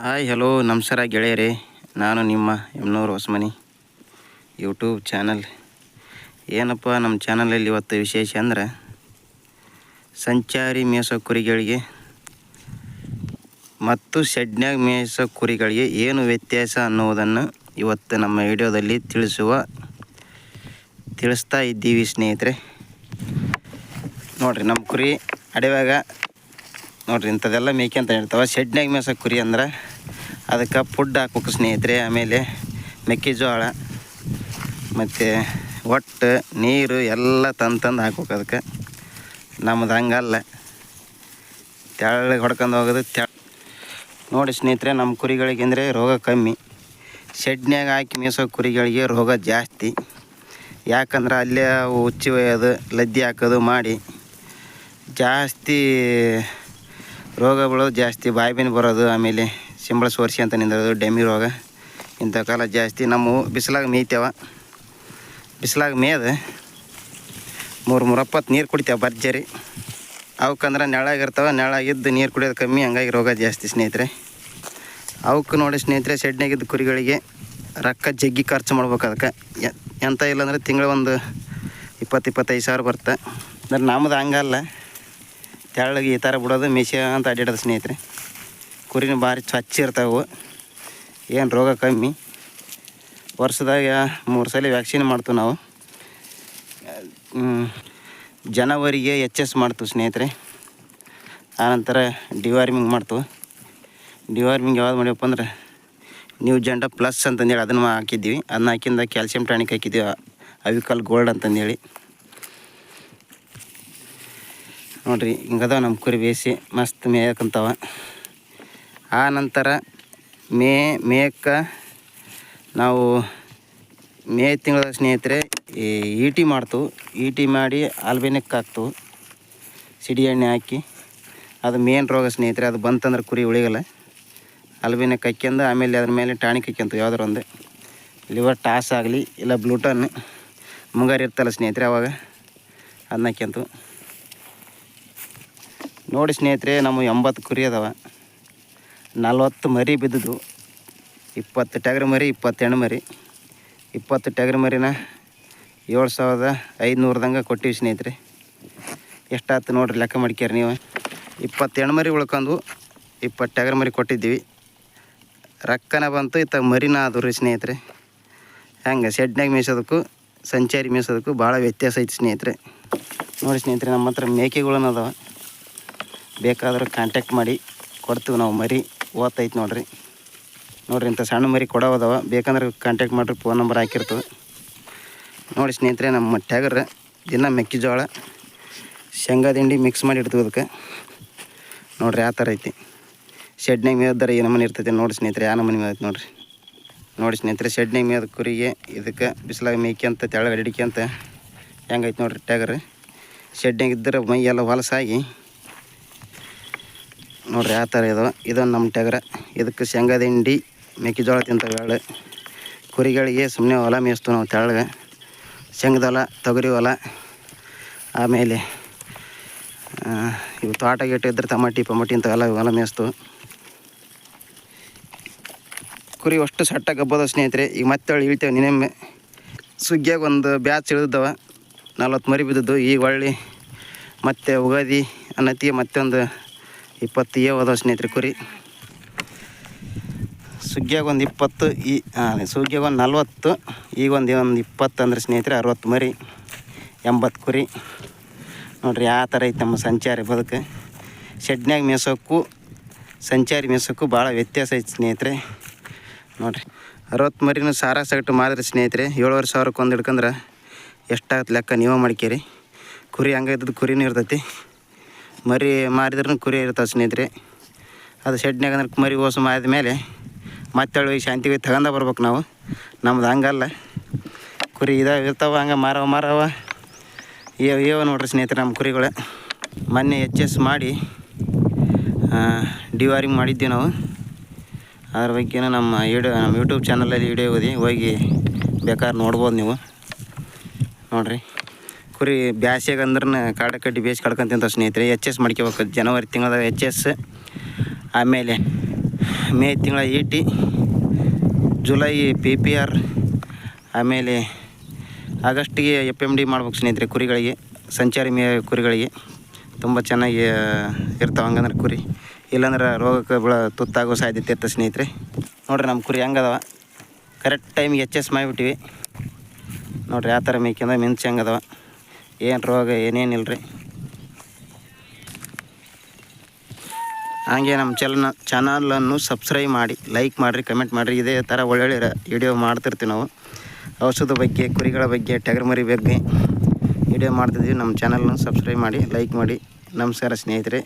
Hi hello ನಮಸ್ಕಾರ ಗೆಳೆಯರೇ. ನಾನು ನಿಮ್ಮ ಎಮ್ನೂರು ಹೊಸಮನಿ. ಯೂಟ್ಯೂಬ್ ಚಾನಲ್ ಏನಪ್ಪ, ನಮ್ಮ ಚಾನಲಲ್ಲಿ ಇವತ್ತು ವಿಶೇಷ ಅಂದ್ರೆ ಸಂಚಾರಿ ಮೇಯಿಸೋ ಕುರಿಗಳಿಗೆ ಮತ್ತು ಶೆಡ್ನ್ಯಾಗ ಮೇಯಿಸೋ ಕುರಿಗಳಿಗೆ ಏನು ವ್ಯತ್ಯಾಸ ಅನ್ನುವುದನ್ನು ಇವತ್ತು ನಮ್ಮ ವಿಡಿಯೋದಲ್ಲಿ ತಿಳಿಸುವ, ತಿಳಿಸ್ತಾ ಇದ್ದೀವಿ ಸ್ನೇಹಿತರೆ. ನೋಡ್ರಿ, ನಮ್ಮ ಕುರಿ ಅಡವ್ಯಾಗ, ನೋಡ್ರಿ, ಇಂಥದ್ದೆಲ್ಲ ಅಂತ ಇರ್ತಾವೆ ಶೆಡ್ನ್ಯಾಗ ಮೇಯಿಸೋ ಕುರಿ ಅಂದ್ರೆ ಅದಕ್ಕೆ ಫುಡ್ ಹಾಕ್ಬೇಕು ಸ್ನೇಹಿತರೆ, ಆಮೇಲೆ ಮೆಕ್ಕೆಜೋಳ, ಮತ್ತು ಒಟ್ಟು ನೀರು ಎಲ್ಲ ತಂದು ತಂದು ಹಾಕ್ಬೇಕು ಅದಕ್ಕೆ. ನಮ್ದು ಹಂಗಲ್ಲ. ತೆಳ್ಳಗೆ ಹೊಡ್ಕೊಂಡು ಹೋಗೋದು ತೆ ನೋಡಿ ಸ್ನೇಹಿತರೆ, ನಮ್ಮ ಕುರಿಗಳಿಗೆ ಅಂದರೆ ರೋಗ ಕಮ್ಮಿ. ಶೆಡ್ನ್ಯಾಗ ಹಾಕಿ ಮೇಯಿಸೋ ಕುರಿಗಳಿಗೆ ರೋಗ ಜಾಸ್ತಿ. ಯಾಕಂದ್ರೆ ಅಲ್ಲೇ ಅವು ಉಚ್ಚಿ ಒಯ್ಯೋದು, ಲದ್ದಿ ಹಾಕೋದು ಮಾಡಿ ಜಾಸ್ತಿ ರೋಗ ಬೀಳೋದು ಜಾಸ್ತಿ ಬಾಯಿ ಬಿನ ಬರೋದು ಆಮೇಲೆ ಸಿಂಬಳ ಸೋರಿಸಿ ಅಂತ ನಿಂದಿರೋದು ಡೆಮಿ ರೋಗ. ಇಂಥ ಕಾಲ ಜಾಸ್ತಿ ನಮ್ಮ ಬಿಸಿಲಾಗ ಮೇಯ್ತೇವ. ಬಿಸಿಲಾಗ ಮೇಯ್ದು. ಮೂರು ಮೂರಪ್ಪತ್ತು ನೀರು ಕುಡಿತೇವೆ ಭರ್ಜರಿ. ಅವಕ್ಕಂದ್ರೆ ನೆಳಾಗಿರ್ತಾವೆ ನೆಳಾಗಿದ್ದು ನೀರು ಕುಡಿಯೋದು ಕಮ್ಮಿ, ಹಂಗಾಗಿ ರೋಗ ಜಾಸ್ತಿ ಸ್ನೇಹಿತರೆ. ಅವಕ್ಕೆ ನೋಡಿ ಸ್ನೇಹಿತರೆ ಶೆಡ್ನಾಗಿದ್ದ ಕುರಿಗಳಿಗೆ ರೊಕ್ಕ ಜಗ್ಗಿ ಖರ್ಚು ಮಾಡ್ಬೇಕು ಅದಕ್ಕೆ. ಎಂತ ಇಲ್ಲಾಂದ್ರೆ ತಿಂಗಳ ಒಂದು ಇಪ್ಪತ್ತು ಇಪ್ಪತ್ತೈದು ಸಾವಿರ ಬರುತ್ತೆ ಅಂದ್ರೆ ನಮ್ಮದು ಹಂಗಲ್ಲ. ತೆಳ್ಳಗೆ ಈ ಥರ ಬಿಡೋದು ಮಿಷ ಅಂತ ಅಡ್ಡಾಡೋದು ಸ್ನೇಹಿತರೆ. ಕುರಿನ ಭಾರಿ ಸ್ವಚ್ಛ ಇರ್ತಾವೆ. ಏನು ರೋಗ ಕಮ್ಮಿ. ವರ್ಷದಾಗ ಮೂರು ಸಲ ವ್ಯಾಕ್ಸಿನ್ ಮಾಡ್ತೀವಿ ನಾವು. ಜನವರಿಗೆ ಎಚ್ ಎಸ್ ಮಾಡ್ತೀವಿ ಸ್ನೇಹಿತರೆ. ಆನಂತರ ಡಿವಾರ್ಮಿಂಗ್ ಮಾಡ್ತೀವಿ. ಡಿವಾರ್ಮಿಂಗ್ ಯಾವ್ದು ಮಾಡ್ಯಪ್ಪ ಅಂದ್ರೆ ನ್ಯೂ ಜೆಂಡ ಪ್ಲಸ್ ಅಂತಂದೇಳಿ ಅದನ್ನು ಹಾಕಿದ್ದೀವಿ. ಅದನ್ನ ಹಾಕಿಂದ ಕ್ಯಾಲ್ಸಿಯಂ ಟಾನಿಕ್ ಹಾಕಿದ್ದೀವಿ. ಅವಿಕಲ್ ಗೋಲ್ಡ್ ಅಂತಂದೇಳಿ. ನೋಡ್ರಿ ಹಿಂಗದ ನಮ್ಮ ಕುರಿ ಬೇಯಿಸಿ ಮಸ್ತ್ ಮೇಯಕ್ಕಂತಾವ ಆ ನಂತರ ಮೇ ಮೇಕ ನಾವು ಮೇ ತಿಂಗಳ ಸ್ನೇಹಿತರೆ, ಈ ಈಟಿ ಮಾಡ್ತೀವಿ ಈಟಿ ಮಾಡಿ ಆಲ್ಬೆನಕ್ಕೆ ಹಾಕ್ತೀವಿ ಸಿಡಿ ಎಣ್ಣೆ ಹಾಕಿ. ಅದು ಮೇನ್ ರೋಗ ಸ್ನೇಹಿತರೆ, ಅದು ಬಂತಂದ್ರೆ ಕುರಿ ಉಳಿಗಲ್ಲ ಅಲ್ಬಿನಕ್ಕೆ ಹಾಕ್ಯಂದು, ಆಮೇಲೆ ಅದ್ರ ಮೇಲೆ ಟಾನಿಕ್ ಹಾಕ್ಯಂತು, ಯಾವ್ದಾರು ಒಂದು. ಲಿವರ್ ಟಾಸ್ ಆಗಲಿ, ಇಲ್ಲ ಬ್ಲೂಟನ್, ಮುಂಗಾರು ಇರ್ತಲ್ಲ ಸ್ನೇಹಿತರೆ ಅವಾಗ ಅದನ್ನ ಹಾಕ್ಯಂತು. ನೋಡಿ ಸ್ನೇಹಿತರೆ, ನಮ್ಮ ಎಂಬತ್ತು ಕುರಿ ಅದಾವ. ನಲ್ವತ್ತು ಮರಿ ಬಿದ್ದದು ಇಪ್ಪತ್ತು ಟಗರ ಮರಿ ಇಪ್ಪತ್ತು ಮರಿ. ಇಪ್ಪತ್ತು ಟಗರ್ ಮರಿನ ಏಳು ಸಾವಿರದ ಐದುನೂರದಂಗೆ ಕೊಟ್ಟಿವಿ ಸ್ನೇಹಿತರೆ. ಎಷ್ಟಾಯ್ತು ನೋಡಿರಿ ಲೆಕ್ಕ ಮಾಡ್ಕ್ಯಾರ ನೀವು. ಇಪ್ಪತ್ತು ಮರಿ ಉಳ್ಕೊಂಡು ಇಪ್ಪತ್ತು ಟಗ್ರ ಮರಿ ಕೊಟ್ಟಿದ್ದೀವಿ. ರೊಕ್ಕನ ಬಂತು ಇತ್ತ ಮರಿನ ಆದವು ರೀ ಸ್ನೇಹಿತರೆ. ಹೆಂಗೆ ಶೆಡ್ನಾಗ ಮೇಯ್ಸೋದಕ್ಕೂ ಸಂಚಾರಿ ಮೇಯಿಸೋದಕ್ಕೂ ಭಾಳ ವ್ಯತ್ಯಾಸ ಐತಿ ಸ್ನೇಹಿತರೆ. ನೋಡಿ ಸ್ನೇಹಿತರೆ ನಮ್ಮ ಹತ್ರ ಮೇಕೆಗಳನ್ನ ಅದಾವ. ಬೇಕಾದರೂ ಕಾಂಟ್ಯಾಕ್ಟ್ ಮಾಡಿ ಕೊಡ್ತೀವಿ ನಾವು ಮರಿ. ಓದ್ತೈತೆ ನೋಡ್ರಿ. ನೋಡ್ರಿ ಇಂಥ ಸಣ್ಣ ಮರಿ ಕೊಡೋದವ ಬೇಕಂದ್ರೆ ಕಾಂಟ್ಯಾಕ್ಟ್ ಮಾಡಿರಿ ಫೋನ್ ನಂಬರ್ ಹಾಕಿರ್ತವೆ. ನೋಡಿ ಸ್ನೇಹಿತರೆ, ನಮ್ಮ ಟ್ಯಾಗರ್ ದಿನ ಮೆಕ್ಕೆಜೋಳ, ಶೇಂಗಾ ದಿಂಡಿ ಮಿಕ್ಸ್ ಮಾಡಿ ಇಡ್ತೀವಿ ಅದಕ್ಕೆ. ನೋಡ್ರಿ ಆ ಥರ ಐತಿ. ಶೆಡ್ನಾಗ ಮೇಯ್ದಾರ ಏನು ಮನೆ ಇರ್ತೈತೆ ನೋಡಿ ಸ್ನೇಹಿತರೆ ಯಾವ ನಮ್ಮನೆ ಮೇಯ್ತು ನೋಡ್ರಿ. ನೋಡಿ ಸ್ನೇಹಿತರೆ ಶೆಡ್ನಾಗ ಮೇಯ್ದ ಕುರಿಗೆ ಇದಕ್ಕೆ ಬಿಸಿಲಾಗ ಮೇಯ್ಕ್ಯಂತ ತೆಳಗಡೆ ಅಂತ ಹೆಂಗೈತೆ ನೋಡ್ರಿ ಟ್ಯಾಗರ್ ಶೆಡ್ನಾಗ ಇದ್ದರೆ ಮೈ ಎಲ್ಲ ಹೊಲಸಾಗಿ ನೋಡ್ರಿ, ಆ ಥರ ಇದು ಇದೊಂದು ನಮ್ಮ ಟ್ಯಾಗರ ಇದಕ್ಕೆ ಶೇಂಗಾ ದಿಂಡಿ ಮೆಕ್ಕೆಜೋಳ ತಿಂತವೆ ಎಳ್ಳು ಕುರಿಗಳಿಗೆ ಸುಮ್ಮನೆ ಹೊಲ ಮೇಯಿಸ್ತು ನಾವು ತೆಳಗೆ ಶೇಂಗದ ಹೊಲ, ತೊಗರಿ ಹೊಲ. ಆಮೇಲೆ ಇವು ತೋಟ ಗೀಟ ಇದ್ರೆ ತಮಾಟಿ, ಪಮಾಟಿ ಇಂಥವೆಲ್ಲ ಹೊಲ ಮೇಯಿಸ್ತು ಕುರಿ ಅಷ್ಟು ಸಟ್ಟ ಗಬ್ಬದ ಸ್ನೇಹಿತರೆ, ಈಗ ಮತ್ತೆ ಇಳ್ತೇವೆ ನಿನ್ನೆಮ್ಮೆ. ಸುಗ್ಗಿಯಾಗ ಒಂದು ಬ್ಯಾಚ್ ಇಳಿದವ, ನಲ್ವತ್ತು ಮರಿ ಬಿದ್ದದ್ದು. ಈಗ ಹೊಳ್ಳಿ ಮತ್ತೆ ಉಗಾದಿ ಅನ್ನತ್ತಿಗೆ ಮತ್ತೊಂದು ಇಪ್ಪತ್ತು ಏ ಹೋದವ ಸ್ನೇಹಿತರೆ ಕುರಿ ಸುಗ್ಗಿಯಾಗ ಒಂದು ಇಪ್ಪತ್ತು, ಈ ಸುಗ್ಗಿಯಾಗ ಒಂದು ನಲ್ವತ್ತು, ಈಗ ಒಂದು ಒಂದು ಇಪ್ಪತ್ತು ಅಂದ್ರೆ ಸ್ನೇಹಿತರೆ ಅರವತ್ತು ಮರಿ, ಎಂಬತ್ತು ಕುರಿ. ನೋಡ್ರಿ ಆ ಥರ ಐತೆ ನಮ್ಮ ಸಂಚಾರಿ ಬದುಕು. ಶೆಡ್ನ್ಯಾಗ ಮೇಸೋಕ್ಕೂ ಸಂಚಾರಿ ಮೇಸೋಕ್ಕೂ ಭಾಳ ವ್ಯತ್ಯಾಸ ಐತೆ ಸ್ನೇಹಿತರೆ. ನೋಡ್ರಿ, ಅರವತ್ತು ಮರಿನೂ ಸಾರ ಸಗಟು ಮಾಡಿದ್ರೆ ಸ್ನೇಹಿತರೆ. ಏಳುವರೆ ಸಾವಿರಕ್ಕೆ ಒಂದು ಹಿಡ್ಕಂದ್ರೆ ಎಷ್ಟಾಗತ್ತೆ ಲೆಕ್ಕ ನೀವೇ ಮಾಡ್ಕೇರಿ. ಕುರಿ ಹಂಗೆ ಇದ್ದದ್ದು ಕುರಿನೂ ಇರ್ತೈತಿ. ಮರಿ ಮಾರಿದ್ರೂ ಕುರಿ ಇರ್ತಾವೆ ಸ್ನೇಹಿತರೆ. ಅದು ಶೆಡ್ನಾಗ ಅಂದ್ರೆ ಮರಿ ಓಸು ಮಾರಿದ ಮೇಲೆ ಮತ್ತೆ ಹೋಗಿ ಶಾಂತಿಗೆ ತಗೊಂಡ ಬರ್ಬೇಕು ನಾವು. ನಮ್ದು ಹಂಗಲ್ಲ. ಕುರಿ ಇದಾಗ ಇರ್ತಾವ, ಹಂಗೆ ಮಾರವ ಮಾರವ. ಏವ ಏವ ನೋಡ್ರಿ ಸ್ನೇಹಿತರೆ ನಮ್ಮ ಕುರಿಗಳು. ಮೊನ್ನೆ ಎಚ್ ಎಸ್ ಮಾಡಿ ಡಿವಾರಿಂಗ್ ಮಾಡಿದ್ವಿ ನಾವು. ಅದ್ರ ಬಗ್ಗೆನೂ ನಮ್ಮ ವಿಡಿಯೋ ನಮ್ಮ ಯೂಟ್ಯೂಬ್ ಚಾನಲಲ್ಲಿ ವಿಡಿಯೋ ಓದಿ ಹೋಗಿ ಬೇಕಾದ್ರೆ ನೋಡ್ಬೋದು ನೀವು. ನೋಡ್ರಿ. ಕುರಿ ಬ್ಯಾಸ್ಯಾಗ ಅಂದ್ರೆ ಕಾಡ ಕಡ್ಡಿ ಬೇಸ್ ಕಡ್ಕೊಂತ ಸ್ನೇಹಿತರೆ. ಎಚ್ ಎಸ್ ಮಾಡ್ಕೋಬೇಕು. ಜನವರಿ ತಿಂಗಳದಾಗ ಎಚ್ ಎಸ್ ಆಮೇಲೆ ಮೇ ತಿಂಗಳ ಈಟಿ ಜುಲೈ ಪಿ ಪಿ ಆರ್ ಆಮೇಲೆ ಆಗಸ್ಟಿಗೆ ಎಫ್ ಎಂ ಡಿ ಮಾಡ್ಬೇಕು ಸ್ನೇಹಿತರೆ ಕುರಿಗಳಿಗೆ, ಸಂಚಾರಿ ಮೇ ಕುರಿಗಳಿಗೆ. ತುಂಬ ಚೆನ್ನಾಗಿ ಇರ್ತಾವೆ ಹಂಗಂದ್ರೆ ಕುರಿ. ಇಲ್ಲಾಂದ್ರೆ ರೋಗಕ್ಕೆ ಬೀಳ ತುತ್ತಾಗೋ ಸಾಧ್ಯತೆ ಇರ್ತದೆ ಸ್ನೇಹಿತರೆ. ನೋಡ್ರಿ ನಮ್ಮ ಕುರಿ ಹೆಂಗದವ. ಕರೆಕ್ಟ್ ಟೈಮಿಗೆ ಎಚ್ ಎಸ್ ಮಾಡಿಬಿಟ್ಟಿವಿ. ನೋಡ್ರಿ ಆ ಥರ ಮೇಯ್ಕೊಂಡ ಮಿಂಚ್ ಹೆಂಗದವ. ಏನು ರೋಗ ಏನೇನಿಲ್ಲ ರೀ ಹಾಗೆ ನಮ್ಮ ಚಲನ ಚಾನಲನ್ನು ಸಬ್ಸ್ಕ್ರೈಬ್ ಮಾಡಿ ಲೈಕ್ ಮಾಡಿರಿ ಕಮೆಂಟ್ ಮಾಡಿರಿ. ಇದೇ ಥರ ಒಳ್ಳೊಳ್ಳೆ ವಿಡಿಯೋ ಮಾಡ್ತಿರ್ತೀವಿ ನಾವು. ಔಷಧ ಬಗ್ಗೆ, ಕುರಿಗಳ ಬಗ್ಗೆ, ಟಗರ್ ಮರಿ ಬಗ್ಗೆ ವಿಡಿಯೋ ಮಾಡ್ತಿದ್ದೀವಿ ನಮ್ಮ ಚಾನಲ್ನ ಸಬ್ಸ್ಕ್ರೈಬ್ ಮಾಡಿ ಲೈಕ್ ಮಾಡಿ. ನಮಸ್ಕಾರ ಸ್ನೇಹಿತರೆ.